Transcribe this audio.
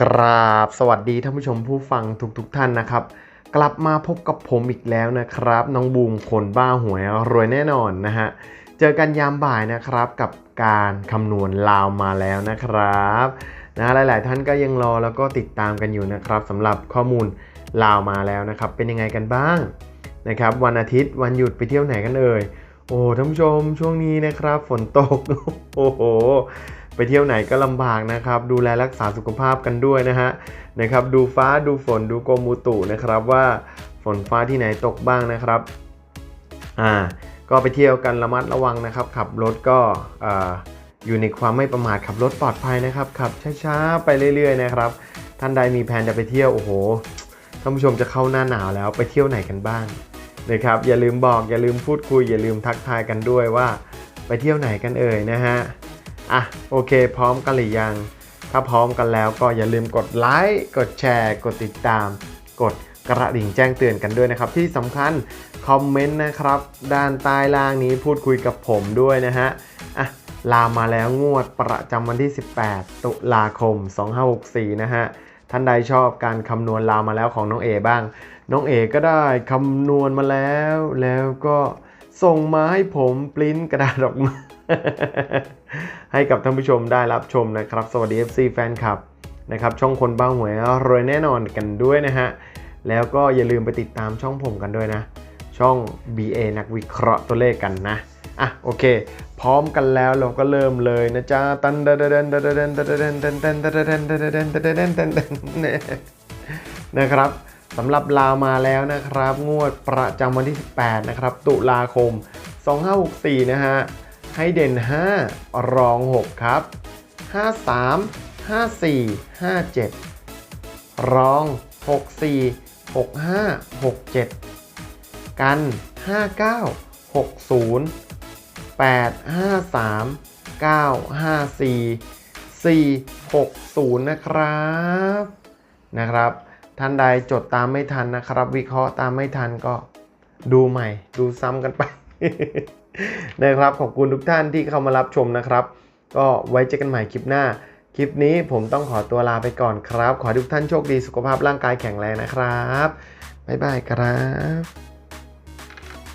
กราบสวัสดีท่านผู้ชมผู้ฟังทุกๆทท่านนะครับ กลับมาพบกับผมอีกแล้วนะครับ น้องบูมคนบ้าหวยรวยแน่นอนนะฮะ เจอกันยามบ่ายนะครับกับการคำนวณลาวมาแล้วนะครับนะหลาย ๆ ท่านก็ยังรอแล้วก็ติดตามกันอยู่นะครับสำหรับข้อมูลลาวมาแล้วนะครับ เป็นยังไงกันบ้างนะครับ วันอาทิตย์วันหยุดไปเที่ยวไหนกันเอ่ยโอ้ท่านผู้ชมช่วงนี้นะครับ ฝนตกโอ้โห ไปเที่ยวไหนก็ลำบากนะครับ ดูแลรักษาสุขภาพกันด้วยนะฮะนะครับ ดูฟ้าดูฝนดูกรมอุตุนะครับว่าฝนฟ้าที่ไหนตกบ้างนะครับอ่าก็ไปเที่ยวกันระมัดระวังนะครับ ขับรถก็ออยู่ในความไม่ประมาทขับรถปลอดภัยนะครับขับช้าๆไปเรื่อย ๆ นะครับ ท่านใดมีแผนจะไปเที่ยวโอ้โหท่านผู้ชมจะเข้าหน้าหนาวแล้วไปเที่ยวไหนกันบ้างนะครับอย่าลืมบอกอย่าลืมพูดคุย อย่าลืมทักทายกันด้วยว่าไปเที่ยวไหนกันเอ่ยนะฮะ อะโอเค พร้อมกันหรือยัง ถ้าพร้อมกันแล้วก็อย่าลืมกดไลค์กดแชร์ กดติดตาม กดกระดิ่งแจ้งเตือนกันด้วยนะครับ ที่สำคัญคอมเมนต์นะครับ ด้านใต้ล่างนี้พูดคุยกับผมด้วยนะฮะอะลามาแล้วงวดประจำวันที่ 18 ตุลาคม 2564 นะฮะ ท่านใดชอบการคำนวณลามาแล้วของน้องเอบ้าง น้องเอก็ได้คำนวณมาแล้ว แล้วก็ส่งมาให้ผมปริ้นกระดาษออกมา ให้กับท่านผู้ชมได้รับชมนะครับ สวัสดี FC แฟนคลับนะครับ ช่องคนบ้าหวยรวยแน่นอนกันด้วยนะฮะ แล้วก็อย่าลืมไปติดตามช่องผมกันด้วยนะ ช่อง BA นักวิเคราะห์ตัวเลขกันนะ อะโอเค พร้อมกันแล้วเราก็เริ่มเลยนะจ๊ะตันเดนเดนเดนเดนเดนเดนเดนเดนเดนเดนเดนเดนเดนเดนเดนเดนเดนนะครับสำหรับลาวมาแล้วนะครับ งวดประจำวันที่ 18 นะครับ ตุลาคม 2564 นะฮะ ให้เด่น 5 รอง 6 ครับ 53 54 57 รอง 64 65 67 กัน 59 60 853 954 460 นะครับนะครับ ท่านใดจดตามไม่ทันนะครับ วิเคราะห์ตามไม่ทันก็ดูใหม่ ดูซ้ำกันไป นะครับขอบคุณทุกท่านที่เข้ามารับชมนะครับ ก็ไว้เจอกันใหม่คลิปหน้า คลิปนี้ผมต้องขอตัวลาไปก่อนครับ ขอทุกท่านโชคดีสุขภาพร่างกายแข็งแรงนะครับ บ๊ายบายครับ